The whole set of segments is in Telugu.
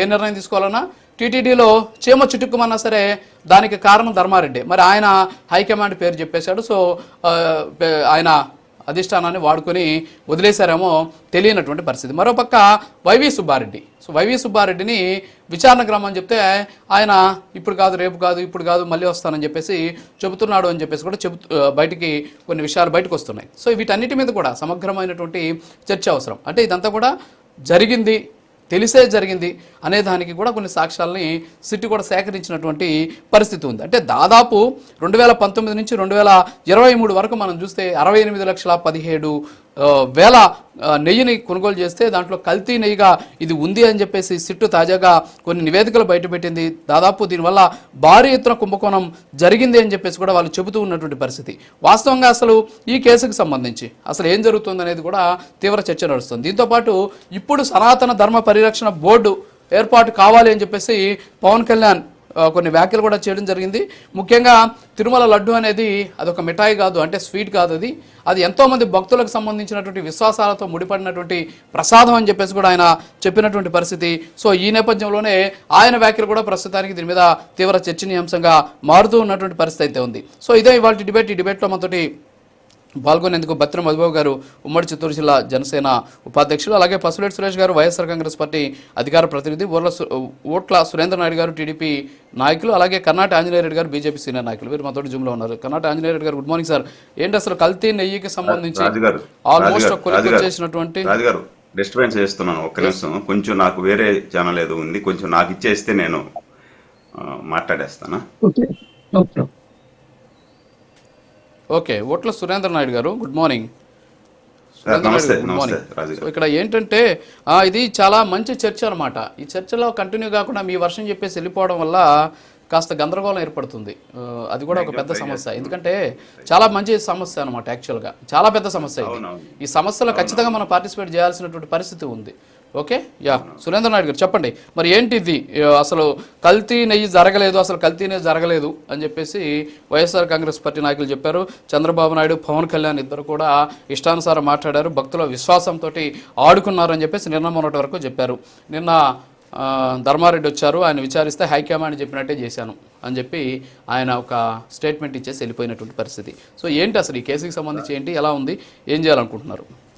ఏ నిర్ణయం తీసుకోవాలన్నా టీటీడీలో చీమ చుట్టుకుమన్నా సరే దానికి కారణం ధర్మారెడ్డి. మరి ఆయన హైకమాండ్ పేరు చెప్పేశాడు. సో ఆయన అధిష్టానాన్ని వాడుకొని వదిలేశారేమో తెలియనటువంటి పరిస్థితి. మరోపక్క వైవి సుబ్బారెడ్డి. సో వైవి సుబ్బారెడ్డిని విచారణ గ్రామం చెప్తే ఆయన ఇప్పుడు కాదు రేపు కాదు ఇప్పుడు కాదు మళ్ళీ వస్తానని చెప్పేసి చెబుతున్నాడు అని చెప్పేసి కూడా చెబుతూ బయటికి కొన్ని విషయాలు బయటకు వస్తున్నాయి. సో వీటన్నిటి మీద కూడా సమగ్రమైనటువంటి చర్చ అవసరం. అంటే ఇదంతా కూడా జరిగింది తెలిసే జరిగింది అనే దానికి కూడా కొన్ని సాక్ష్యాలని సిట్టి కూడా సేకరించినటువంటి పరిస్థితి ఉంది. అంటే దాదాపు రెండు వేల పంతొమ్మిది నుంచి రెండు వేల ఇరవై మూడు వరకు మనం చూస్తే అరవై ఎనిమిది లక్షల పదిహేడు వేల నెయ్యిని కొనుగోలు చేస్తే దాంట్లో కల్తీ నెయ్యిగా ఇది ఉంది అని చెప్పేసి సిట్టు తాజాగా కొన్ని నివేదికలు బయటపెట్టింది. దాదాపు దీనివల్ల భారీ ఎత్తున కుంభకోణం జరిగింది అని చెప్పేసి కూడా వాళ్ళు చెబుతూ ఉన్నటువంటి పరిస్థితి. వాస్తవంగా అసలు ఈ కేసుకు సంబంధించి అసలు ఏం జరుగుతుంది అనేది కూడా తీవ్ర చర్చ నడుస్తుంది. దీంతోపాటు ఇప్పుడు సనాతన ధర్మ పరిరక్షణ బోర్డు ఏర్పాటు కావాలి అని చెప్పేసి పవన్ కళ్యాణ్ కొన్ని వ్యాఖ్యలు కూడా చేయడం జరిగింది. ముఖ్యంగా తిరుమల లడ్డు అనేది అదొక మిఠాయి కాదు అంటే స్వీట్ కాదు అది. అది ఎంతో మంది భక్తులకు సంబంధించినటువంటి విశ్వాసాలతో ముడిపడినటువంటి ప్రసాదం అని చెప్పేసి కూడా ఆయన చెప్పినటువంటి పరిస్థితి. సో ఈ నేపథ్యంలోనే ఆయన వ్యాఖ్యలు కూడా ప్రస్తుతానికి దీని మీద తీవ్ర చర్చనీయాంశంగా మారుతూ ఉన్నటువంటి పరిస్థితి అయితే ఉంది. సో ఇదే ఇవాళ డిబేట్. ఈ డిబేట్లో మనతోటి పాల్గొనేందుకు బత్ర మధుబాబు గారు ఉమ్మడి చిత్తూరు జిల్లా జనసేన ఉపాధ్యక్షులు. అలాగే పసులేటి సురేష్ గారు వైఎస్ఆర్ కాంగ్రెస్ పార్టీ అధికార ప్రతినిధి ఓట్ల సు- ఓట్ల సురేంద్ర నాయుడు గారు టీడీపీ నాయకులు అలాగే కర్ణాటక ఆంజనేయ రెడ్డి గారు బీజేపీ సీనియర్ నాయకులు. వీరు మాతోటి జూమ్లో ఉన్నారు. కర్ణాటక ఆంజనేయ రెడ్డి గారు గుడ్ మార్నింగ్ సార్ ఏంటి అసలు కల్తీ నెయ్యికి సంబంధించి ఆల్మోస్ట్ రాజుగారు డిస్టర్బెన్స్ చేస్తున్నాను ఒక్క నిమిషం. కొంచెం నాకు వేరే ఛానల్ ఏదో ఉంది కొంచెం నాకు ఇచ్చేస్తే నేను మాట్లాడేస్తానా? ఓకే ఓట్ల సురేంద్ర నాయుడు గారు గుడ్ మార్నింగ్. ఇక్కడ ఏంటంటే ఇది చాలా మంచి చర్చ అనమాట ఈ చర్చలో కంటిన్యూ కాకుండా మీ వర్షం చెప్పేసి వెళ్ళిపోవడం వల్ల కాస్త గందరగోళం ఏర్పడుతుంది. అది కూడా ఒక పెద్ద సమస్య. ఎందుకంటే చాలా మంచి సమస్య అనమాట యాక్చువల్గా చాలా పెద్ద సమస్య ఇది. ఈ సమస్యలో ఖచ్చితంగా మనం పార్టిసిపేట్ చేయాల్సినటువంటి పరిస్థితి ఉంది. ఓకే? యా. సురేంద్ర నాయుడు గారు చెప్పండి. మరి ఏంటి ఇది అసలు కల్తీ నెయ్యి జరగలేదు అసలు కల్తీ నెయ్యి జరగలేదు అని చెప్పేసి వైఎస్ఆర్ కాంగ్రెస్ పార్టీ నాయకులు చెప్పారు. చంద్రబాబు నాయుడు పవన్ కళ్యాణ్ ఇద్దరు కూడా ఇష్టానుసారం మాట్లాడారు. భక్తుల విశ్వాసంతో ఆడుకున్నారు అని చెప్పేసి నిన్న మొన్నటి వరకు చెప్పారు. నిన్న ధర్మారెడ్డి వచ్చారు. ఆయన విచారిస్తే హైకమాండ్ చెప్పినట్టే చేశాను అని చెప్పి ఆయన ఒక స్టేట్మెంట్ ఇచ్చేసి వెళ్ళిపోయినటువంటి పరిస్థితి. సో ఏంటి అసలు ఈ కేసుకి సంబంధించి ఏంటి? ఎలా ఉంది? ఏం చేయాలనుకుంటున్నారు?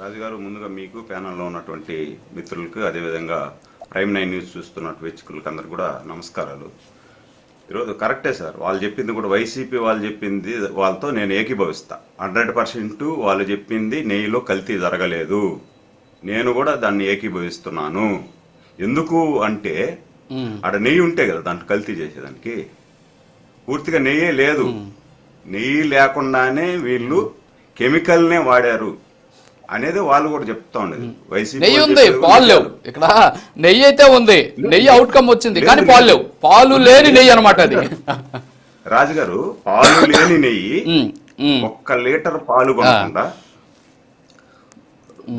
రాజుగారు ముందుగా మీకు ప్యానల్లో ఉన్నటువంటి మిత్రులకు అదేవిధంగా ప్రైమ్ నైన్ న్యూస్ చూస్తున్నట్టు వీక్షకులకు అందరు కూడా నమస్కారాలు. ఈరోజు కరెక్టే సార్. వాళ్ళు చెప్పింది కూడా వైసీపీ వాళ్ళు చెప్పింది వాళ్ళతో నేను ఏకీభవిస్తా. హండ్రెడ్ పర్సెంట్ వాళ్ళు చెప్పింది నెయ్యిలో కల్తీ జరగలేదు. నేను కూడా దాన్ని ఏకీభవిస్తున్నాను. ఎందుకు అంటే. ఆడ నెయ్యి ఉంటే కదా దాంట్లో కల్తీ చేసేదానికి. పూర్తిగా నెయ్యే లేదు. నెయ్యి లేకుండానే వీళ్ళు కెమికల్నే వాడారు. అనేది వాళ్ళు కూడా చెప్తా ఉండేది వైసీపీ నెయ్యి ఉంది పాలు లేవు. కూడా ఇక్కడ నెయ్యి అయితే ఉంది నెయ్యి అవుట్కమ్ వచ్చింది కానీ పాలు లేవు. పాలు లేని నెయ్యి అనమాట అది. రాజుగారు పాలు లేని నెయ్యి ఒక్క లీటర్ పాలు కొనకుండా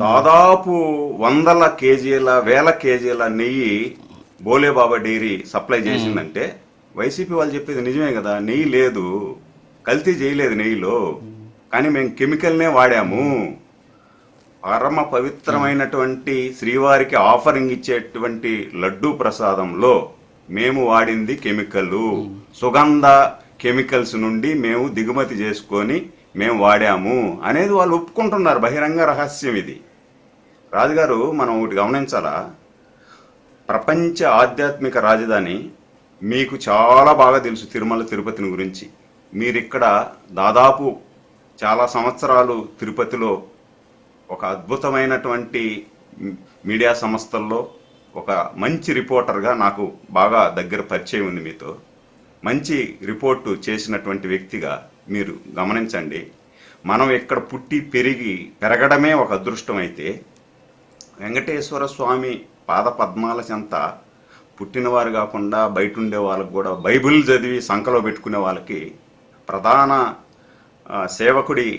దాదాపు వందల కేజీల వేల కేజీల నెయ్యి బోలేబాబా డైరీ సప్లై చేసిందంటే వైసీపీ వాళ్ళు చెప్పేది నిజమే కదా నెయ్యి లేదు కల్తీ చేయలేదు నెయ్యిలో కానీ మేము కెమికల్నే వాడాము. పరమ పవిత్రమైనటువంటి శ్రీవారికి ఆఫరింగ్ ఇచ్చేటువంటి లడ్డూ ప్రసాదంలో మేము వాడింది కెమికల్. సుగంధ కెమికల్స్ నుండి మేము దిగుమతి చేసుకొని మేము వాడాము అనేది వాళ్ళు ఒప్పుకుంటున్నారు. బహిరంగ రహస్యం ఇది. రాజుగారు మనం ఒకటి గమనించాలా? ప్రపంచ ఆధ్యాత్మిక రాజధాని మీకు చాలా బాగా తెలుసు తిరుమల తిరుపతిని గురించి. మీరు ఇక్కడ దాదాపు చాలా సంవత్సరాలు తిరుపతిలో ఒక అద్భుతమైనటువంటి మీడియా సంస్థల్లో ఒక మంచి రిపోర్టర్గా నాకు బాగా దగ్గర పరిచయం ఉంది మీతో. మంచి రిపోర్టు చేసినటువంటి వ్యక్తిగా మీరు గమనించండి. మనం ఇక్కడ పుట్టి పెరిగి పెరగడమే ఒక అదృష్టం అయితే వెంకటేశ్వర స్వామి పాద పద్మాల చెంత పుట్టినవారు కాకుండా బయట ఉండే వాళ్ళకు కూడా బైబిల్ చదివి సంఖలో పెట్టుకునే వాళ్ళకి ప్రధాన సేవకుడి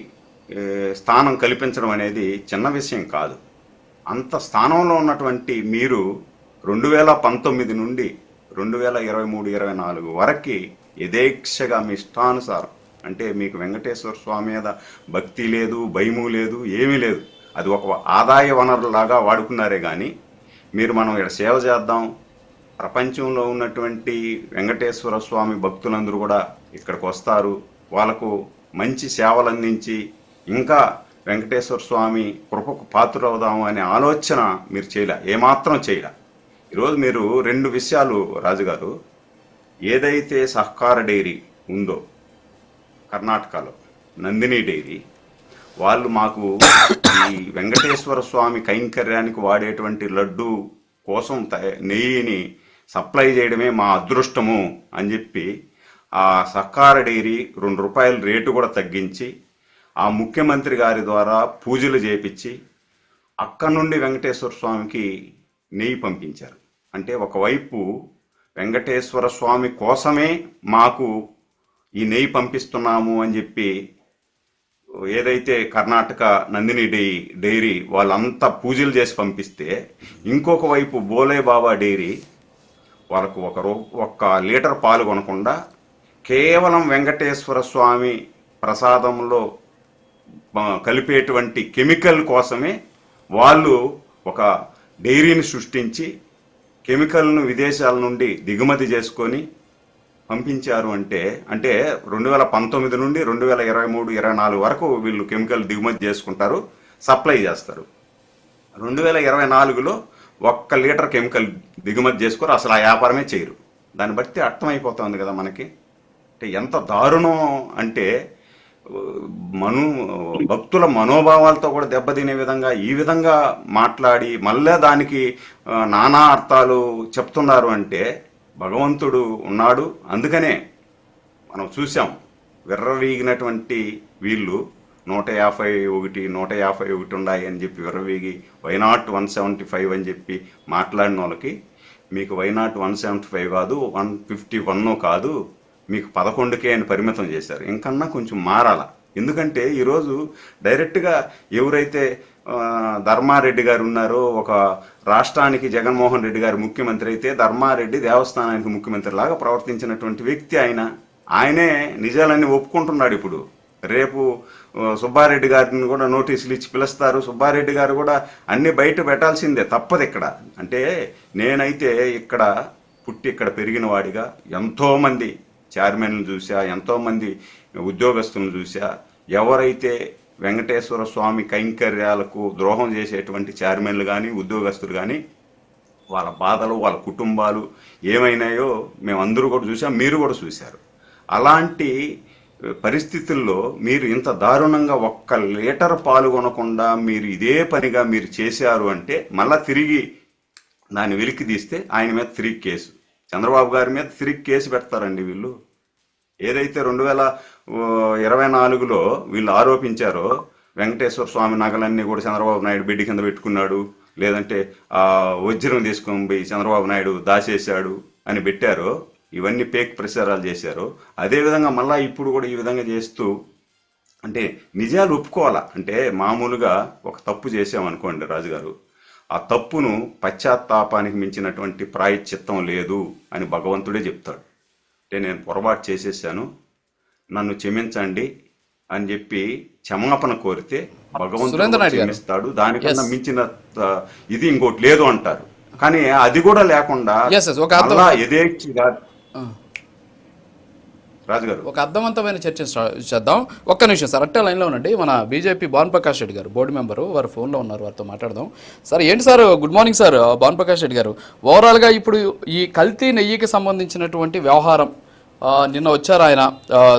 స్థానం కల్పించడం అనేది చిన్న విషయం కాదు. అంత స్థానంలో ఉన్నటువంటి మీరు రెండు వేల పంతొమ్మిది నుండి రెండు వేల ఇరవై మూడు ఇరవై నాలుగు వరకు యథేక్షగా మీ ఇష్టానుసారం అంటే మీకు వెంకటేశ్వర స్వామి మీద భక్తి లేదు భయము లేదు ఏమీ లేదు. అది ఒక ఆదాయ వనరులాగా వాడుకున్నారే కానీ మీరు మనం ఇక్కడ సేవ చేద్దాం. ప్రపంచంలో ఉన్నటువంటి వెంకటేశ్వర స్వామి భక్తులందరూ కూడా ఇక్కడికి వస్తారు. వాళ్ళకు మంచి సేవలు అందించి ఇంకా వెంకటేశ్వర స్వామి కృపకు పాత్రవుదాము అనే ఆలోచన మీరు చేయలే ఏమాత్రం చేయలే. ఈరోజు మీరు రెండు విషయాలు రాజుగారు. ఏదైతే సహకార డైరీ ఉందో కర్ణాటకలో నందిని డైరీ వాళ్ళు మాకు ఈ వెంకటేశ్వర స్వామి కైంకర్యానికి వాడేటువంటి లడ్డు కోసం తయ- నెయ్యిని సప్లై చేయడమే మా అదృష్టము అని చెప్పి ఆ సహకార డైరీ రెండు రూపాయల రేటు కూడా తగ్గించి ఆ ముఖ్యమంత్రి గారి ద్వారా పూజలు చేపించి అక్కడ నుండి వెంకటేశ్వర స్వామికి నెయ్యి పంపించారు. అంటే ఒకవైపు వెంకటేశ్వర స్వామి కోసమే మాకు ఈ నెయ్యి పంపిస్తున్నాము అని చెప్పి ఏదైతే కర్ణాటక నందిని డై డైరీ వాళ్ళంతా పూజలు చేసి పంపిస్తే ఇంకొక వైపు బోలే బాబా డైరీ వాళ్ళకు ఒక రూ ఒక్క లీటర్ పాలు కొనకుండా కేవలం వెంకటేశ్వర స్వామి ప్రసాదంలో కలిపేటువంటి కెమికల్ కోసమే వాళ్ళు ఒక డైరీని సృష్టించి కెమికల్ను విదేశాల నుండి దిగుమతి చేసుకొని పంపించారు అంటే అంటే రెండు వేల పంతొమ్మిది నుండి రెండు వేల ఇరవై మూడు ఇరవై నాలుగు వరకు వీళ్ళు కెమికల్ దిగుమతి చేసుకుంటారు సప్లై చేస్తారు. రెండు వేల ఇరవై నాలుగులో ఒక్క లీటర్ కెమికల్ దిగుమతి చేసుకోరు అసలు ఆ వ్యాపారమే చేయరు. దాన్ని బట్టి అర్థమైపోతుంది కదా మనకి. అంటే ఎంత దారుణం అంటే మను భక్తుల మనోభావాలతో కూడా దెబ్బతినే విధంగా ఈ విధంగా మాట్లాడి మళ్ళా దానికి నానా అర్థాలు చెప్తున్నారు అంటే భగవంతుడు ఉన్నాడు. అందుకనే మనం చూసాం విర్రవీగినటువంటి వీళ్ళు నూట యాభై ఒకటి నూట యాభై ఒకటి ఉన్నాయి అని చెప్పి విర్రవీగి why not one seventy five అని చెప్పి మాట్లాడిన వాళ్ళకి మీకు why not one seventy five కాదు వన్ ఫిఫ్టీ వన్ కాదు మీకు పదకొండుకే అని పరిమితం చేశారు. ఇంకన్నా కొంచెం మారాల? ఎందుకంటే ఈరోజు డైరెక్ట్గా ఎవరైతే ధర్మారెడ్డి గారు ఉన్నారో ఒక రాష్ట్రానికి జగన్మోహన్ రెడ్డి గారు ముఖ్యమంత్రి అయితే ధర్మారెడ్డి దేవస్థానానికి ముఖ్యమంత్రి లాగా ప్రవర్తించినటువంటి వ్యక్తి ఆయన. ఆయనే నిజాలన్నీ ఒప్పుకుంటున్నాడు ఇప్పుడు. రేపు సుబ్బారెడ్డి గారిని కూడా నోటీసులు ఇచ్చి పిలుస్తారు. సుబ్బారెడ్డి గారు కూడా అన్ని బయట పెట్టాల్సిందే తప్పదు ఇక్కడ. అంటే నేనైతే ఇక్కడ పుట్టి ఇక్కడ పెరిగిన వాడిగా ఎంతోమంది చైర్మన్లు చూసా ఎంతోమంది ఉద్యోగస్తులను చూసా. ఎవరైతే వెంకటేశ్వర స్వామి కైంకర్యాలకు ద్రోహం చేసేటువంటి చైర్మన్లు కానీ ఉద్యోగస్తులు కానీ వాళ్ళ బాధలు వాళ్ళ కుటుంబాలు ఏమైనాయో మేమందరూ కూడా చూసాం మీరు కూడా చూశారు. అలాంటి పరిస్థితుల్లో మీరు ఇంత దారుణంగా ఒక్క లీటర్ పాల్గొనకుండా మీరు ఇదే పనిగా మీరు చేశారు అంటే మళ్ళా తిరిగి దాన్ని వెలికి తీస్తే ఆయన మీద తిరిగి కేసు. చంద్రబాబు గారి మీద తిరిగి కేసు పెడతారండి వీళ్ళు. ఏదైతే రెండు వేల ఇరవై నాలుగులో వీళ్ళు ఆరోపించారో వెంకటేశ్వర స్వామి నగలన్నీ కూడా చంద్రబాబు నాయుడు బిడ్డి కింద పెట్టుకున్నాడు. లేదంటే ఆ వజ్రం తీసుకొని పోయి చంద్రబాబు నాయుడు దాచేశాడు అని పెట్టారో ఇవన్నీ పేక్ ప్రచారాలు చేశారు అదేవిధంగా మళ్ళీ ఇప్పుడు కూడా ఈ విధంగా చేస్తూ అంటే నిజాలు ఒప్పుకోవాలా? అంటే మామూలుగా ఒక తప్పు చేసామనుకోండి రాజుగారు ఆ తప్పును పశ్చాత్తాపానికి మించినటువంటి ప్రాయశ్చిత్తం లేదు అని భగవంతుడే చెప్తాడు అంటే నేను పొరపాటు చేసేసాను నన్ను క్షమించండి అని చెప్పి క్షమాపణ కోరితే భగవంతుడు. క్షమిస్తాడు దానికన్నా. మించిన ఇది ఇంకోటి లేదు అంటారు కానీ అది కూడా లేకుండా యథేచ్ఛగా. రాజుగారు. ఒక అర్థవంతమైన చర్చ చేద్దాం. ఒక్క నిమిషం సార్ అట్టే లైన్లో ఉండండి. మన బీజేపీ భాన్ ప్రకాష్ రెడ్డి గారు బోర్డు మెంబరు వారు ఫోన్లో ఉన్నారు వారితో మాట్లాడదాం. సార్ ఏంటి sir good morning sir Bhan Prakash Reddy garu. ఓవరాల్గా ఇప్పుడు ఈ కల్తీ నెయ్యికి సంబంధించినటువంటి వ్యవహారం నిన్న వచ్చారు ఆయన.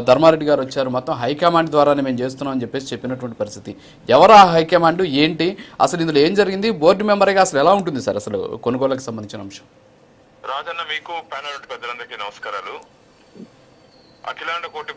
ధర్మారెడ్డి గారు వచ్చారు. మొత్తం హైకమాండ్ ద్వారానే మేము చేస్తున్నాం అని చెప్పేసి చెప్పినటువంటి పరిస్థితి. ఎవరు ఆ హైకమాండ్? ఏంటి? అసలు ఇందులో ఏం జరిగింది? బోర్డు మెంబర్గా అసలు ఎలా ఉంటుంది సార్? అసలు కొనుగోలుకి సంబంధించిన అంశం. రాజన్న మీకు ప్యానల్ పెద్దలందరికీ నమస్కారాలు. అఖిలాండ కోటి